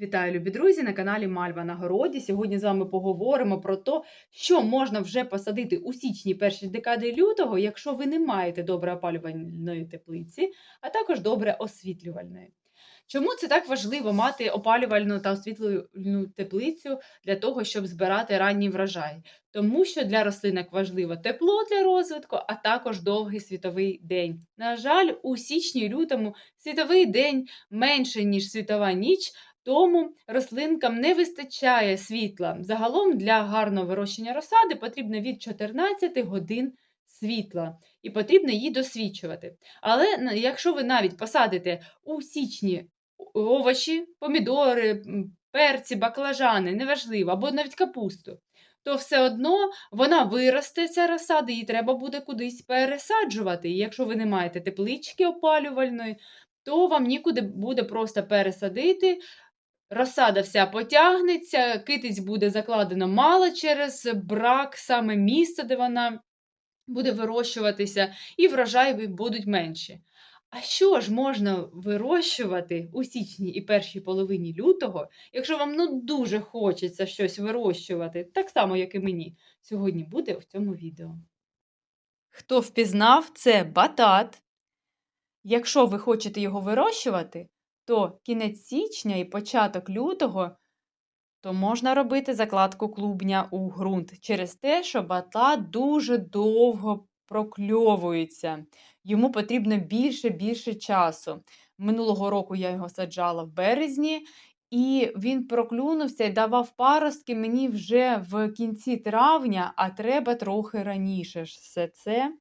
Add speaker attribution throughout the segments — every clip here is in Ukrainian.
Speaker 1: Вітаю, любі друзі, на каналі Мальва на городі. Сьогодні з вами поговоримо про те, що можна вже посадити у січні перші декади лютого, якщо ви не маєте добре опалювальної теплиці, а також добре освітлювальної. Чому це так важливо мати опалювальну та освітлювальну теплицю для того, щоб збирати ранній врожай? Тому що для рослинок важливо тепло для розвитку, а також довгий світовий день. На жаль, у січні-лютому світовий день менше, ніж світова ніч. Тому рослинкам не вистачає світла. Загалом для гарного вирощення розсади потрібно від 14 годин світла і потрібно її досвідчувати. Але якщо ви навіть посадите у січні овочі, помідори, перці, баклажани, неважливо, або навіть капусту, то все одно вона виросте, ця розсада, її треба буде кудись пересаджувати. І якщо ви не маєте теплички опалювальної, то вам нікуди буде просто пересадити. Розсада вся потягнеться, китиць буде закладено мало через брак саме місця, де вона буде вирощуватися, і врожаї будуть менші. А що ж можна вирощувати у січні і першій половині лютого, якщо вам ну дуже хочеться щось вирощувати, так само, як і мені, сьогодні буде в цьому відео. Хто впізнав, це батат. Якщо ви хочете його вирощувати, то кінець січня і початок лютого, то можна робити закладку клубня у ґрунт через те, що батат дуже довго прокльовується. Йому потрібно більше більше часу. Минулого року я його саджала в березні, і він проклюнувся і давав паростки мені вже в кінці травня, а треба трохи раніше все це,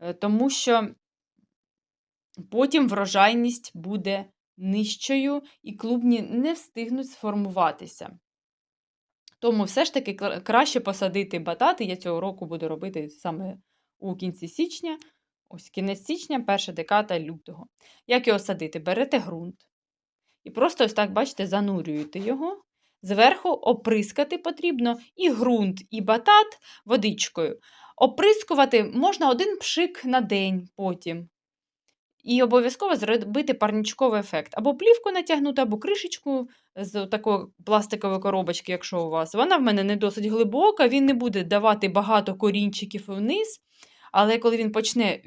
Speaker 1: е, тому що потім врожайність буде нижчою і клубні не встигнуть сформуватися. Тому все ж таки краще посадити батати. Я цього року буду робити саме у кінці січня, ось кінець січня, перша декада лютого. Як його садити? Берете ґрунт і просто ось так, бачите, занурюєте його. Зверху оприскати потрібно і ґрунт, і батат водичкою. Оприскувати можна один пшик на день потім. І обов'язково зробити парничковий ефект. Або плівку натягнути, або кришечку з такої пластикової коробочки, якщо у вас. Вона в мене не досить глибока, він не буде давати багато корінчиків вниз. Але коли він почне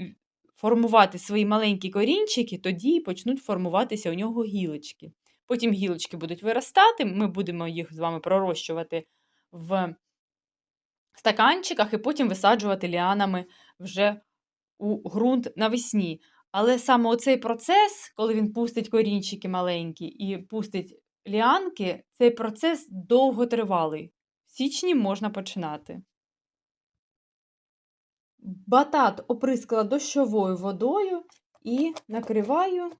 Speaker 1: формувати свої маленькі корінчики, тоді почнуть формуватися у нього гілочки. Потім гілочки будуть виростати, ми будемо їх з вами пророщувати в стаканчиках і потім висаджувати ліанами вже у ґрунт навесні. Але саме оцей процес, коли він пустить корінчики маленькі і пустить ліанки, цей процес довготривалий. В січні можна починати. Батат оприскала дощовою водою і накриваю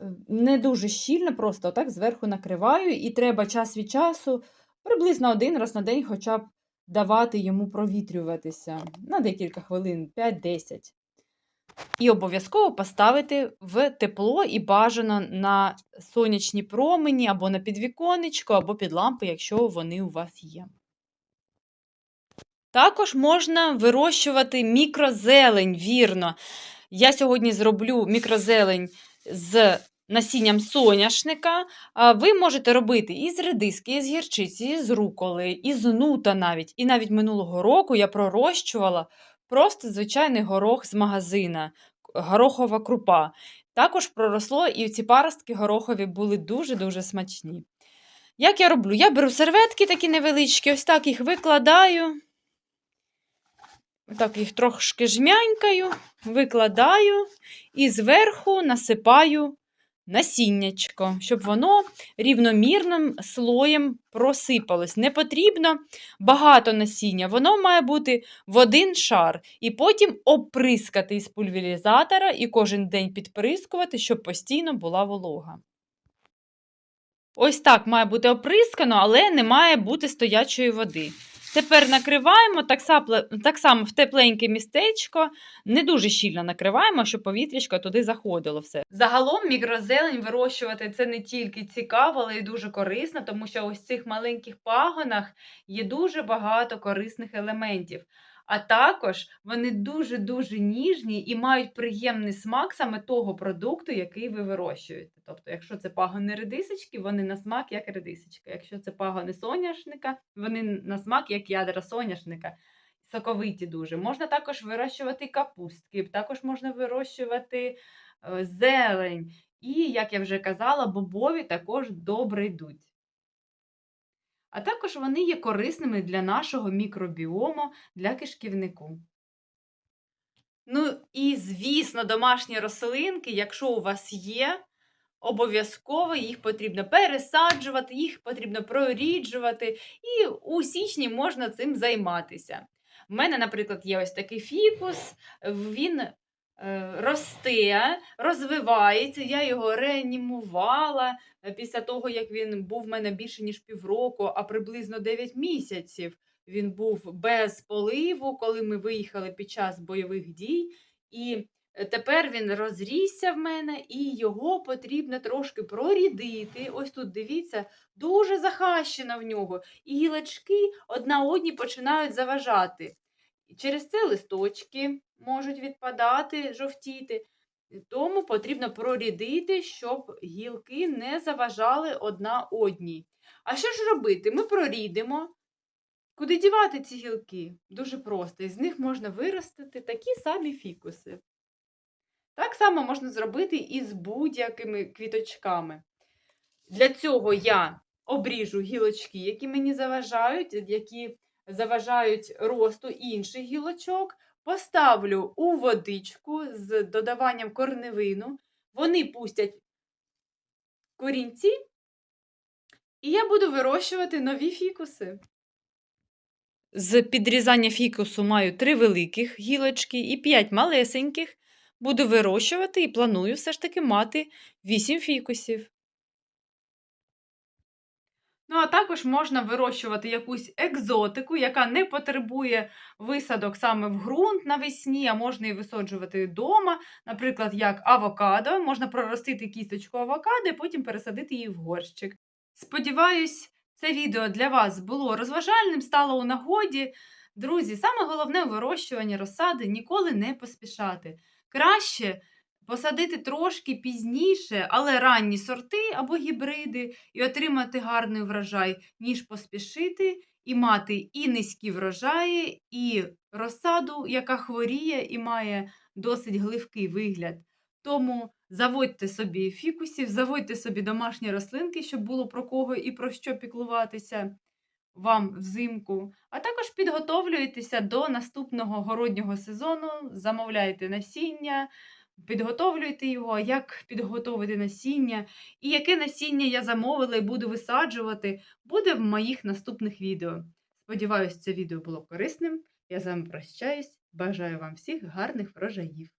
Speaker 1: е, не дуже щільно, просто так зверху накриваю, і треба час від часу приблизно один раз на день хоча б давати йому провітрюватися на декілька хвилин, 5-10. І обов'язково поставити в тепло і бажано на сонячні промені, або на підвіконечко, або під лампи, якщо вони у вас є. Також можна вирощувати мікрозелень, вірно. Я сьогодні зроблю мікрозелень з насінням соняшника. Ви можете робити і з редиски, і з гірчиці, і з руколи, і з нута навіть. І навіть минулого року я пророщувала просто звичайний горох з магазина, горохова крупа. Також проросло, і ці паростки горохові були дуже-дуже смачні. Як я роблю? Я беру серветки такі невеличкі, ось так їх викладаю. Так їх трошки жмянькаю, викладаю і зверху насипаю насіннячко, щоб воно рівномірним слоєм просипалось. Не потрібно багато насіння, воно має бути в один шар. І потім оприскати із пульверізатора і кожен день підприскувати, щоб постійно була волога. Ось так має бути оприскано, але не має бути стоячої води. Тепер накриваємо так, сапле- так само в тепленьке містечко, не дуже щільно накриваємо, щоб повітрячко туди заходило все. Загалом мікрозелень вирощувати це не тільки цікаво, але й дуже корисно, тому що ось в цих маленьких пагонах є дуже багато корисних елементів. А також вони дуже-дуже ніжні і мають приємний смак саме того продукту, який ви вирощуєте. Тобто, якщо це пагони редисочки, вони на смак як редисочка. Якщо це пагони соняшника, вони на смак як ядра соняшника. Соковиті дуже. Можна також вирощувати капустки, також можна вирощувати е, зелень. І, як я вже казала, бобові також добре йдуть. А також вони є корисними для нашого мікробіому, для кишківнику. Ну і, звісно, домашні рослинки, якщо у вас є, обов'язково їх потрібно пересаджувати, їх потрібно проріджувати, і у січні можна цим займатися. У мене, наприклад, є ось такий фікус, він росте, розвивається. Я його реанімувала е, після того, як він був в мене більше ніж півроку, а приблизно 9 місяців. Він був без поливу, коли ми виїхали під час бойових дій. І е, тепер він розрісся в мене, і його потрібно трошки прорідити. Ось тут дивіться, дуже захащено в нього. І гілочки одна одній починають заважати. Через це листочки можуть відпадати, жовтіти. Тому потрібно прорідити, щоб гілки не заважали одна одній. А що ж робити? Ми прорідимо. Куди дівати ці гілки? Дуже просто. Із них можна виростити такі самі фікуси. Так само можна зробити і з будь-якими квіточками. Для цього я обріжу гілочки, які мені заважають, які заважають росту інших гілочок, поставлю у водичку з додаванням корневину. Вони пустять корінці, і я буду вирощувати нові фікуси. З підрізання фікусу маю три великих гілочки і п'ять малесеньких. Буду вирощувати і планую все ж таки мати вісім фікусів. Ну, а також можна вирощувати якусь екзотику, яка не потребує висадок саме в ґрунт навесні, а можна і висаджувати вдома, наприклад, як авокадо. Можна проростити кісточку авокадо і потім пересадити її в горщик. Сподіваюсь, це відео для вас було розважальним, стало у нагоді. Друзі, саме головне у вирощуванні розсади ніколи не поспішати. Краще посадити трошки пізніше, але ранні сорти або гібриди і отримати гарний врожай, ніж поспішити і мати і низькі врожаї, і розсаду, яка хворіє і має досить гливкий вигляд. Тому заводьте собі фікусів, заводьте собі домашні рослинки, щоб було про кого і про що піклуватися вам взимку. А також підготовлюйтеся до наступного городнього сезону, замовляйте насіння, підготовлюйте його, як підготовити насіння, і яке насіння я замовила і буду висаджувати, буде в моїх наступних відео. Сподіваюсь, це відео було корисним. Я з вами прощаюсь. Бажаю вам всіх гарних врожаїв!